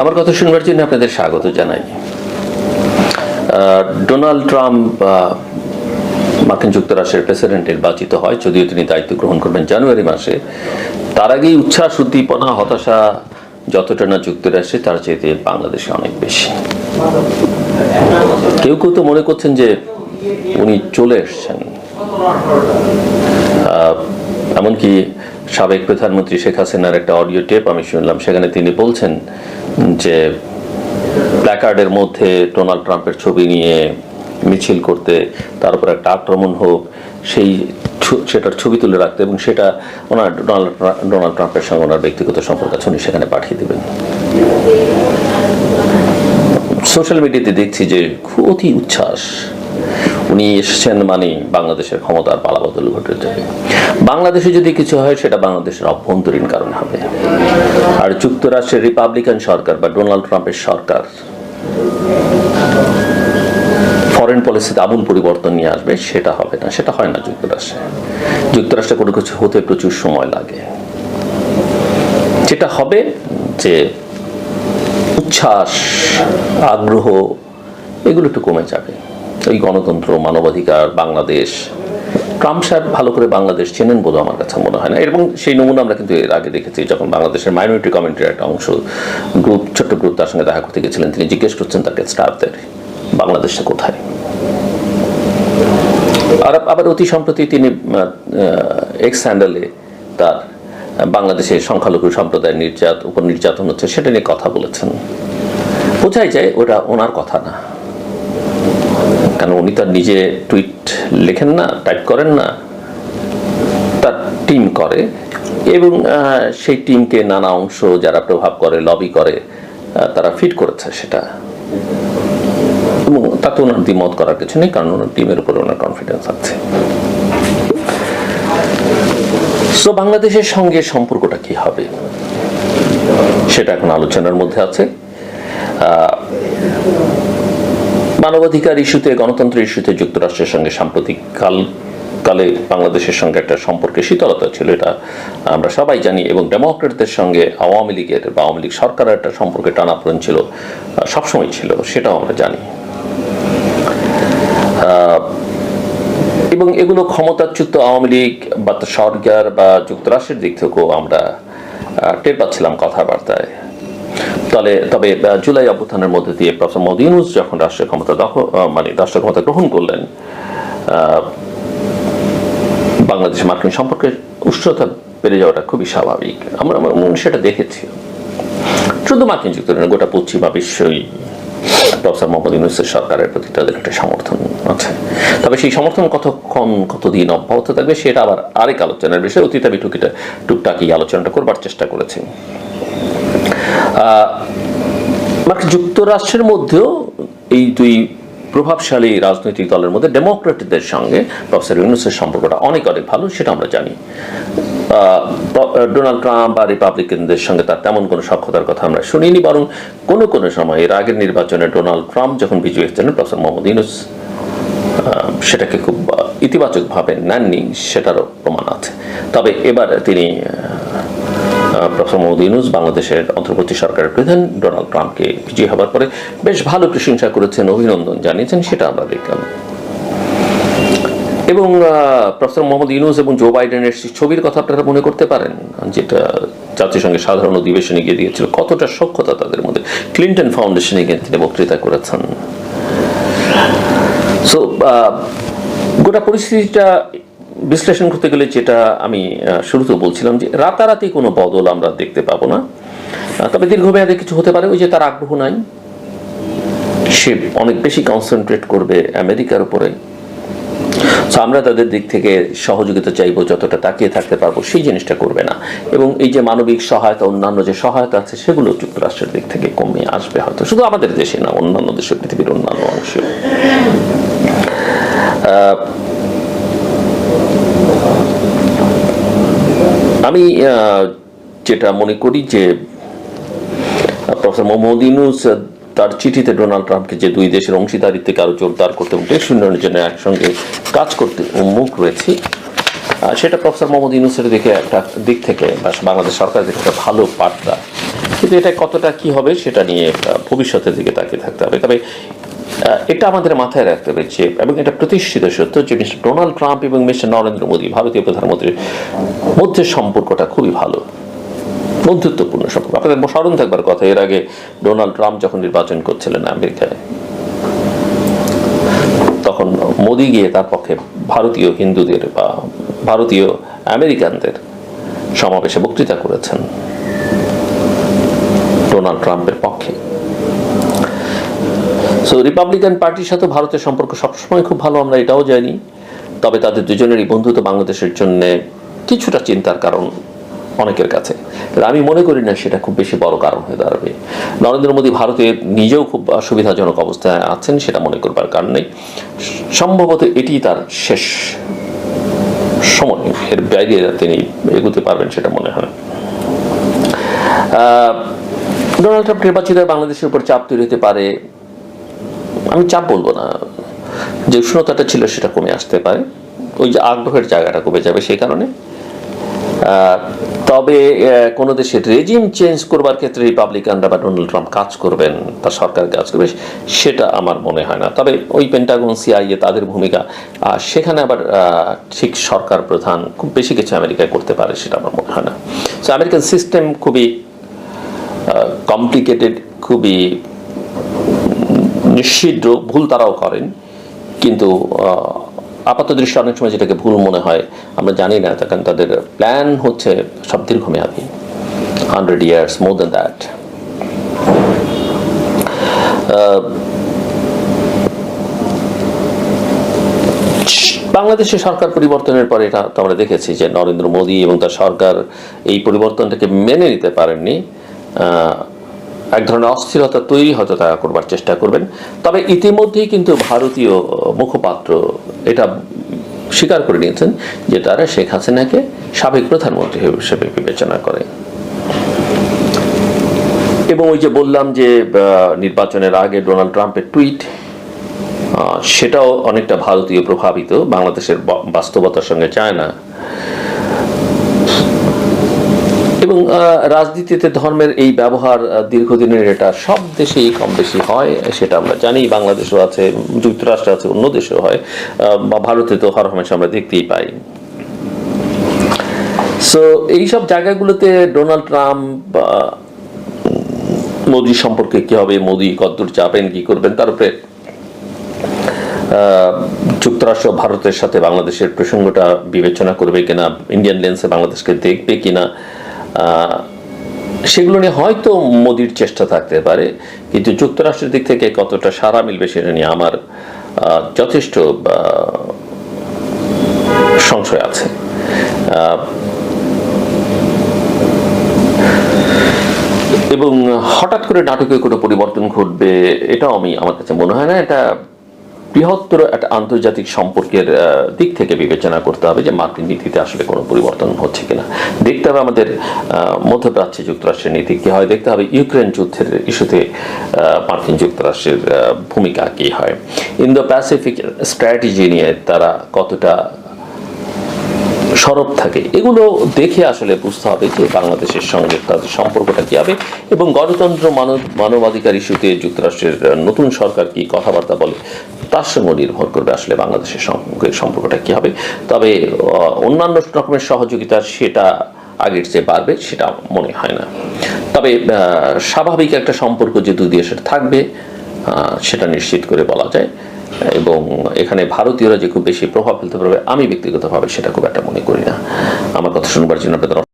আমার কথা শুনবার জন্য আপনাদের স্বাগত জানাই। ডোনাল্ড ট্রাম্প মার্কিন যুক্তরাষ্ট্রের প্রেসিডেন্ট নির্বাচিত হয়, যদিও তিনি দায়িত্ব গ্রহণ করবেন জানুয়ারি মাসে। তার আগেই উচ্ছ্বাস, উদ্দীপনা, হতাশা যতটা না যুক্তরাষ্ট্রে, তার চাইতে বাংলাদেশে অনেক বেশি। কেউ কেউ তো মনে করছেন যে উনি চলে এসছেন। এমনকি সাবেক প্রধানমন্ত্রী শেখ হাসিনার একটা অডিও টেপ আমি শুনলাম, সেখানে তিনি বলছেন যে প্ল্যাকার্ডের মধ্যে ডোনাল্ড ট্রাম্পের ছবি নিয়ে মিছিল করতে, তার উপর একটা আক্রমণ হোক, সেই সেটার ছবি তুলে রাখতে এবং সেটা ওনার ডোনাল্ড ডোনাল্ড ট্রাম্পের সঙ্গে ওনার ব্যক্তিগত সম্পর্ক আছে, উনি সেখানে পাঠিয়ে দেবেন। সোশ্যাল মিডিয়াতে দেখছি যে অতি উচ্ছ্বাস। উনি এসেছেন মানে বাংলাদেশের ক্ষমতার পালাবদল ঘটে যাবে বাংলাদেশে যদি কিছু হয়, সেটা বাংলাদেশের অভ্যন্তরীণ কারণে হবে। আর যুক্তরাষ্ট্রের রিপাবলিকান সরকার বা ডোনাল্ড ট্রাম্পের সরকার ফরেন পলিসিতে আমূল পরিবর্তন নিয়ে আসবে, সেটা হবে না। সেটা হয় না যুক্তরাষ্ট্রে। যুক্তরাষ্ট্রে কোনো কিছু হতে প্রচুর সময় লাগে। যেটা হবে যে উচ্ছ্বাস, আগ্রহ, এগুলো একটু কমে যাবে। এই গণতন্ত্র, মানবাধিকার, বাংলাদেশ। ট্রাম্প সাহেব ভালো করে বাংলাদেশ চেনেন বলে আমার কাছে মনে হয় না। এবং সেই নমুনা আমরা কিন্তু এর আগে দেখেছি যখন বাংলাদেশের মাইনরিটি কমিউনিটির একটা অংশ গ্রুপ ছোট্ট গ্রুপ তার সঙ্গে দেখা করতে গেছিলেন, তিনি জিজ্ঞেস করছেন তাকে স্টাফদের বাংলাদেশটা কোথায়? আর আবার অতি সম্প্রতি তিনি এক্স স্যান্ডেলে তার বাংলাদেশের সংখ্যালঘু সম্প্রদায়ের নির্যাত উপর নির্যাতন হচ্ছে, সেটা নিয়ে কথা বলেছেন। বোঝাই যায় ওটা ওনার কথা না। কেন উনি তার নিজে টুইট লেখেন না টাইপ করেন না, তার টিম করে এবং সেই টিমকে নানা অংশ যারা প্রভাব করে লবি করে তারা ফিট করেছে সেটা। এবং তাতে ওনার দ্বিমত করার কিছু নেই, কারণ ওনার টিমের উপর ওনার কনফিডেন্স আছে। সো বাংলাদেশের সঙ্গে সম্পর্কটা কি হবে? সেটা এখন আলোচনার মধ্যে আছে। মানবাধিকার ইস্যুতে, গণতন্ত্র ইস্যুতে যুক্তরাষ্ট্রের সঙ্গে সাম্প্রতিক কাল কালে বাংলাদেশের সঙ্গে একটা সম্পর্কে শীতলতা ছিল, এটা আমরা সবাই জানি, এবং ডেমোক্রেটদের সঙ্গে আওয়ামী লীগের বা আওয়ামী লীগ সরকারের একটা সম্পর্কে টানাপোড়েন ছিল, সবসময় ছিল, সেটাও আমরা জানি। এবং এগুলো ক্ষমতাচ্যুত আওয়ামী লীগ বা সরকার বা যুক্তরাষ্ট্রের দিক থেকেও আমরা টের পাচ্ছিলাম কথাবার্তায় তবে তবে জুলাই অভ্যুত্থানের মধ্যে দিয়ে প্রফেসর মোদী যখন রাষ্ট্রীয় ক্ষমতা মানে রাষ্ট্র ক্ষমতা গ্রহণ করলেন বাংলাদেশ মার্কিন সম্পর্কের উষ্ণতা বেড়ে যাওয়াটা খুবই স্বাভাবিক। আমরা সেটা দেখেছি। শুধু মার্কিন যুক্তরাষ্ট্র গোটা পশ্চিমা বিশ্বই প্রফেসর মোহাম্মদ ইউনুসের সরকারের প্রতি তাদের একটা সমর্থন আছে। তবে সেই সমর্থন কতক্ষণ, কতদিন অব্যাহত থাকবে, সেটা আবার আরেক আলোচনার বিষয়। অতীত আমি টুকিটা, টুকটাক আলোচনাটা করবার চেষ্টা করেছি। যুক্তরাষ্ট্রের মধ্যেও এই দুই প্রভাবশালী রাজনৈতিক দলের মধ্যে ডেমোক্রেটদের সঙ্গে প্রফেসর ইউনুসের সম্পর্কটা অনেক অনেক ভালো, সেটা আমরা জানি। ডোনাল্ড ট্রাম্প বা রিপাবলিকানদের সঙ্গে তার তেমন কোনো সক্ষতার কথা আমরা শুনিনি, বরং কোনো কোনো সময় এর আগের নির্বাচনে ডোনাল্ড ট্রাম্প যখন বিজয়ী হয়েছিলেন, প্রফেসর মোহাম্মদ ইউনুস সেটাকে খুব ইতিবাচকভাবে নেননি, সেটারও প্রমাণ আছে। তবে এবার তিনি বাংলাদেশের অন্তর্বর্তী সরকারের প্রধান ডোনাল্ড ট্রাম্পকে বিজয়ী হবার পরে বেশ ভালো প্রশংসা করেছেন, অভিনন্দন জানিয়েছেন, সেটা আমরা দেখলাম। এবং প্রফেসর মোহাম্মদ ইউনুস এবং জো বাইডেনের ছবির কথা আপনারা মনে করতে পারেন, যেটা জাতিসংঘের সাধারণ অধিবেশনে গিয়ে দিয়েছিল, কতটা সক্ষতা তাদের মধ্যে। ক্লিন্টন ফাউন্ডেশনে গিয়ে তিনি বক্তৃতা করেছেন। সো গোটা পরিস্থিতিটা বিশ্লেষণ করতে গেলে যেটা আমি শুরুতে বলছিলাম যে রাতারাতি কোনো বদল আমরা দেখতে পাবো না। তবে দীর্ঘমেয়াদে কিছু হতে পারে, ওই যে তার আগ্রহ নাই। সে অনেক বেশি কনসেন্ট্রেট করবে আমেরিকার উপরে। So, আমরা তাদের দিক থেকে সহযোগিতা চাইব, যতটা তাকিয়ে থাকতে পারব, সেই জিনিসটা করবে না। এবং এই যে মানবিক সহায়তা, অন্যান্য যে সহায়তা আছে, সেগুলো যুক্তরাষ্ট্রের দিক থেকে কমে আসবে হয়তো। শুধু আমাদের দেশে না, অন্যান্য দেশে, পৃথিবীর অন্যান্য অংশে। আমি যেটা মনে করি যে, প্রফেসর মোহাম্মদ ইউনুস তার চিঠিতে ডোনাল্ড ট্রাম্পকে যে দুই দেশের অংশীদারিত্বকে আরও জোরদার করতে এবং দেশ উন্নয়নের জন্য একসঙ্গে কাজ করতে উন্মুখ রয়েছে সেটা প্রফেসর মোহাম্মদ ইউনুসের দিকে একটা দিক থেকে বাংলাদেশ সরকারের দিকে একটা ভালো বার্তা। কিন্তু এটা কতটা কি হবে সেটা নিয়ে ভবিষ্যতের দিকে তাকিয়ে থাকতে হবে। তবে এটা আমাদের মাথায় রাখতে যে, এবং এটা প্রতিষ্ঠিত সত্য যে মিস্টার ডোনাল্ড ট্রাম্প এবং মিস্টার নরেন্দ্র মোদী ভারতীয় প্রধানমন্ত্রীর মধ্যে সম্পর্কটা খুবই ভালো, বন্ধুত্বপূর্ণ সম্পর্ক। আপনাদের স্মরণ থাকবার কথা, এর আগে ডোনাল্ড ট্রাম্প যখন নির্বাচন করছিলেন আমেরিকায়, তখন মোদি গিয়ে তার পক্ষে ভারতীয় হিন্দুদের বা ভারতীয় আমেরিকানদের সমাবেশে বক্তৃতা করেছেন ডোনাল্ড ট্রাম্পের পক্ষে। সো রিপাবলিকান পার্টির সাথে ভারতের সম্পর্ক সবসময় খুব ভালো, আমরা এটাও জানি। তবে তাদের দুজনেরই বন্ধুত্ব বাংলাদেশের জন্য কিছুটা চিন্তার কারণ অনেকের কাছে। আমি মনে করি না সেটা খুব বেশি বড় কারণ হয়ে দাঁড়াবে। নরেন্দ্র মোদী ভারতে নিজেও খুব সুবিধাজনক অবস্থায় আছেন সেটা মনে করবার কারণ নেই। সম্ভবত এটি তার শেষ সময়। এর বাইরে তিনি এগোতে পারবেন সেটা মনে হয়। ডোনাল্ড ট্রাম্প নির্বাচিত বাংলাদেশের উপর চাপ তৈরি হতে পারে। আমি চাপ বলব না। যে উষ্ণতাটা ছিল সেটা কমে আসতে পারে। ওই যে আগ্রহের জায়গাটা কমে যাবে সেই কারণে। তবে কোনো দেশের রেজিম চেঞ্জ করবার ক্ষেত্রে রিপাবলিকানরা বা ডোনাল্ড ট্রাম্প কাজ করবেন তার সরকার কাজ করবে, সেটা আমার মনে হয় না। তবে ওই পেন্টাগন সিআইএ তাদের ভূমিকা। আর সেখানে আবার ঠিক সরকার প্রধান খুব বেশি কিছু আমেরিকায় করতে পারে সেটা আমার মনে হয় না। সো আমেরিকান সিস্টেম খুবই কমপ্লিকেটেড খুবই নিশ্চিদ্র ভুল তারাও করেন। কিন্তু আপাত দৃষ্টি অনেক সময় যেটাকে ভুল মনে হয়, আমরা জানি না, কারণ তাদের প্ল্যান হচ্ছে সব দীর্ঘমেয়াদী। Hundred years more than that বাংলাদেশের সরকার পরিবর্তনের পরে এটা তো আমরা দেখেছি যে নরেন্দ্র মোদী এবং তার সরকার এই পরিবর্তনটাকে মেনে নিতে পারেননি। এক ধরনের অস্থিরতা তৈরি হয়তো তারা করবার চেষ্টা করবেন। তবে ইতিমধ্যেই কিন্তু ভারতীয় মুখপাত্র এটা স্বীকার করে নিয়েছেন যে তারা শেখ হাসিনাকে সাবেক প্রধানমন্ত্রী হিসেবে বিবেচনা করে। এবং ওই যে বললাম যে নির্বাচনের আগে ডোনাল্ড ট্রাম্পের টুইট সেটাও অনেকটা ভারতীয় প্রভাবিত। বাংলাদেশের বাস্তবতার সঙ্গে যায় না। রাজনীতিতে ধর্মের এই ব্যবহার দীর্ঘদিনের এটা সব দেশেই কম বেশি হয়, সেটা আমরা জানি। বাংলাদেশও আছে, যুক্তরাষ্ট্র আছে, অন্য দেশেও হয় বা ভারতে তো হর হামেশা আমরা দেখতেই পাই। সো এইসব জায়গাগুলোতে ডোনাল্ড ট্রাম্প মোদি সম্পর্কে কি হবে, মোদি কতদূর যাবেন কি করবেন? তার উপরে যুক্তরাষ্ট্র ভারতের সাথে বাংলাদেশের প্রসঙ্গটা বিবেচনা করবে কিনা, ইন্ডিয়ান লেন্সে বাংলাদেশকে দেখবে কিনা সেগুলো নিয়ে হয়তো মোদির চেষ্টা থাকতে পারে, কিন্তু যুক্তরাষ্ট্রের দিক থেকে কতটা সারা মিলবে সেটা নিয়ে আমার যথেষ্ট সংশয় আছে। এবং হঠাৎ করে নাটকে কোনো পরিবর্তন ঘটবে, এটাও আমি আমার কাছে মনে হয় না, এটা বৃহত্তর একটা আন্তর্জাতিক সম্পর্কের দিক থেকে বিবেচনা করতে হবে যে মার্কিন নীতিতে আসলে কোনো পরিবর্তন হচ্ছে কিনা। দেখতে হবে আমাদের মধ্যপ্রাচ্যে যুক্তরাষ্ট্রের নীতি কী হয়, দেখতে হবে ইউক্রেন যুদ্ধের ইস্যুতে মার্কিন যুক্তরাষ্ট্রের ভূমিকা কী হয়। ইন্দো প্যাসিফিক স্ট্র্যাটেজি নিয়ে তারা কতটা সরব থাকে। এগুলো দেখে আসলে বুঝতে হবে যে বাংলাদেশের সঙ্গে তাদের সম্পর্কটা কি হবে এবং গণতন্ত্র মানব, মানবাধিকার ইস্যুতে যুক্তরাষ্ট্রের নতুন সরকার কি কথাবার্তা বলে, তার সঙ্গে নির্ভর করবে আসলে বাংলাদেশের সঙ্গে সম্পর্কটা কি হবে। তবে অন্যান্য রকমের সহযোগিতা সেটা আগের চেয়ে বাড়বে, সেটা মনে হয় না। তবে স্বাভাবিক একটা সম্পর্ক যে দুই দেশের থাকবে সেটা নিশ্চিত করে বলা যায়। এবং এখানে ভারতীয়রা যে খুব বেশি প্রভাব ফেলতে পারবে, আমি ব্যক্তিগতভাবে সেটা খুব একটা মনে করি না। আমার কথা শুনবার জন্য আপনাদের